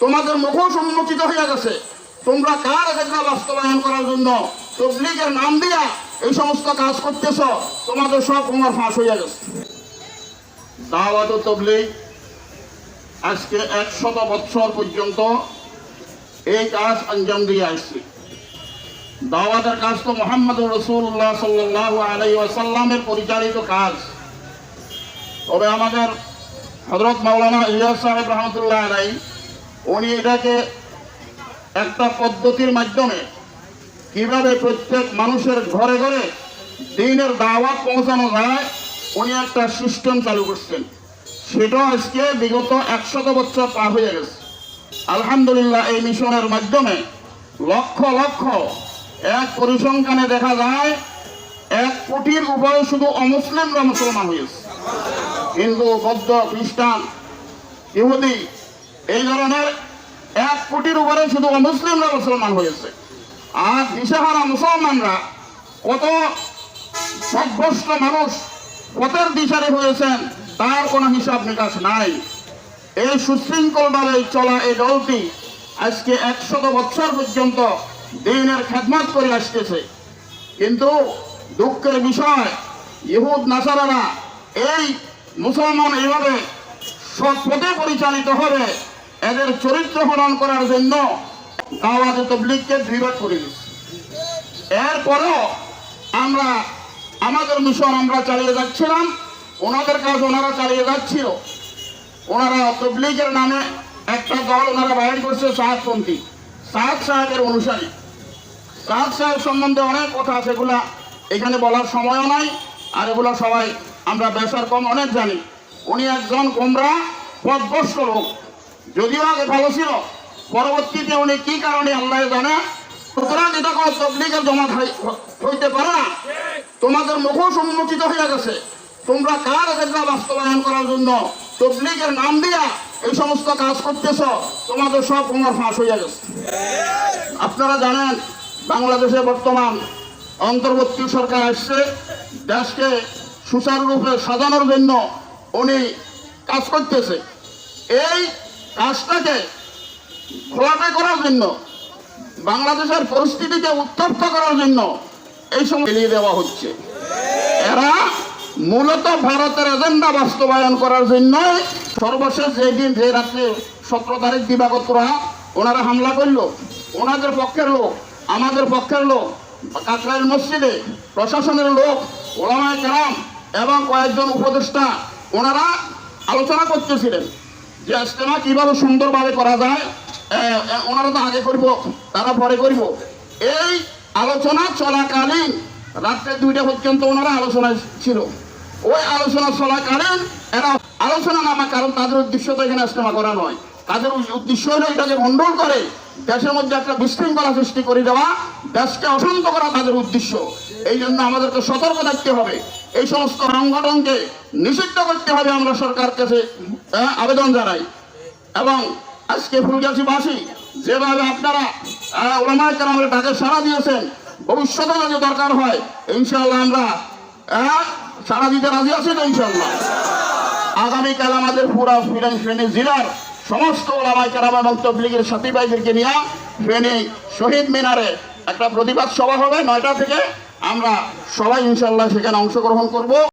তোমাদের মুখোশ উন্মোচিত হয়ে গেছে। তোমরা কার এজেন্ডা বাস্তবায়ন করার জন্য তবলিগের নাম দিয়া এই সমস্ত কাজ করতেছ? তোমাদের সব তোমার ফাঁস হয়ে গেছে। দাওয়াত তবলিগ আজকে একশত বৎসর পর্যন্ত এই কাজ আঞ্জাম দিয়ে আসছি। দাওয়াতের কাজ তো মোহাম্মদ রসুল্লাহ সাল্লাহ আলাই ওয়াসাল্লামের পরিচালিত কাজ। তবে আমাদের হজরত মাওলানা ইলিয়াস সাহেব রহমতুল্লাহ আলাই উনি এটাকে একটা পদ্ধতির মাধ্যমে কীভাবে প্রত্যেক মানুষের ঘরে ঘরে দিনের দাওয়াত পৌঁছানো যায়, উনি একটা সিস্টেম চালু করছেন। সেটা আজকে বিগত একশত বছর পার হয়ে গেছে। আলহামদুলিল্লাহ, এই মিশনের মাধ্যমে লক্ষ লক্ষ এক পরিসংখ্যানে দেখা যায়, এক কোটির উপরে শুধু অমুসলিমরা মুসলমান হয়েছে। হিন্দু, বৌদ্ধ, খ্রিস্টান, ইহুদি এই ধরনের এক কোটির উপরে শুধু অমুসলিমরা মুসলমান হয়েছে। আর দিশেহারা মুসলমানরা কত সভ্যস্ত মানুষ, পথের দিশারি হয়েছেন, তার কোনো হিসাব নিকাশ নাই। এই সুশৃঙ্খলভাবে চলা এই দলটি আজকে একশত বছর পর্যন্ত দিনের খেদমত করে আসতেছে। কিন্তু দুঃখের বিষয়, ইহুদ নাসারারা এই মুসলমান এইভাবে সৎপথে পরিচালিত হবে এদের চরিত্র হরণ করার জন্য দাওয়াতে তবলিগকে দৃঢ় করে দিচ্ছে। এরপরেও আমরা, আমাদের মিশন আমরা চালিয়ে যাচ্ছিলাম, ওনাদের কাজ ওনারা চালিয়ে যাচ্ছিল। ওনারা তবলিগের নামে একটা দল ওনারা বাইর করছে সাহায্যপন্থী সাহাদ সাহেবের অনুসারী। সাহাদ সাহেব সম্বন্ধে অনেক কথা আছে, এগুলা এখানে বলার সময়ও নাই, আর এগুলো সবাই আমরা বেসার কম অনেক জানি। উনি একজন গোমরা পদভস্ত লোক। যদিও আগে ভালো ছিল, পরবর্তীতে উনি কি কারণে আল্লাহ জানে? সুতরাং এটা কোনো তবলিগের জমা হই- হইতে পারে না। তোমাদের মুখোশ উন্মোচিত হয়ে গেছে। তোমরা কার এজেন্ডা বাস্তবায়ন করার জন্য তবলিগের নাম দিয়া এই সমস্ত কাজ করতেছ? তোমাদের সব তোমার ফাঁস হয়ে গেছে। আপনারা জানেন, বাংলাদেশে বর্তমান অন্তর্বর্তী সরকার আসছে দেশকে সুচারুরূপে সাজানোর জন্য উনি কাজ করতেছে। এই কাজটাকে খোলাটে করার জন্য, বাংলাদেশের পরিস্থিতিকে উত্তপ্ত করার জন্য এই সময় এড়িয়ে দেওয়া হচ্ছে। এরা মূলত ভারতের এজেন্ডা বাস্তবায়ন করার জন্য সর্বশেষ যেদিন যে রাত্রে সতেরো তারিখ দিবাগত রাত ওনারা হামলা করল, ওনাদের পক্ষের লোক, আমাদের পক্ষের লোক, কাকরাইল মসজিদে প্রশাসনের লোক, ওলামায় কেরাম এবং কয়েকজন উপদেষ্টা ওনারা আলোচনা করতেছিলেন। যে কীভাবে সুন্দরভাবে করা যায় ওনারা তো আগে করব, তারা পরে করব। এই আলোচনা চলাকালীন রাত্রে দুইটা পর্যন্ত ওনারা আলোচনা ছিল। ওই আলোচনা চলাকালীন এরা আলোচনা নামা, কারণ তাদের উদ্দেশ্য তো এখানে ইজতেমা করা নয়। তাদের উদ্দেশ্য হলো এটাকে মন্ডল করে দেশের মধ্যে একটা বিশৃঙ্খলা সৃষ্টি করে দেওয়া দেশকে অশান্ত করা তাদের উদ্দেশ্য। এই জন্য আমাদেরকে সতর্ক থাকতে হবে। এই সমস্ত সংগঠনকে নিষিদ্ধ করতে হবে আমরা সরকার কাছে আবেদন জানাই। এবং আজকে ফুলগাছিবাসী, যেভাবে আপনারা ওলামায় কারামের ডাকে সাড়া দিয়েছেন ভবিষ্যতে যদি দরকার হয় ইনশাল্লাহ আমরা সাড়া দিতে রাজি আছি তো ইনশাল্লাহ আগামীকাল আমাদের পুরা ফিরেন ফেনী জেলার সমস্ত ওলামায় কারাম এবং তবলিগের সাথী ভাইদেরকে নিয়ে ফেনী শহীদ মিনারে একটা প্রতিবাদ সভা হবে নয়টা থেকে। আমরা সবাই ইনশাল্লাহ সেখানে অংশগ্রহণ করব।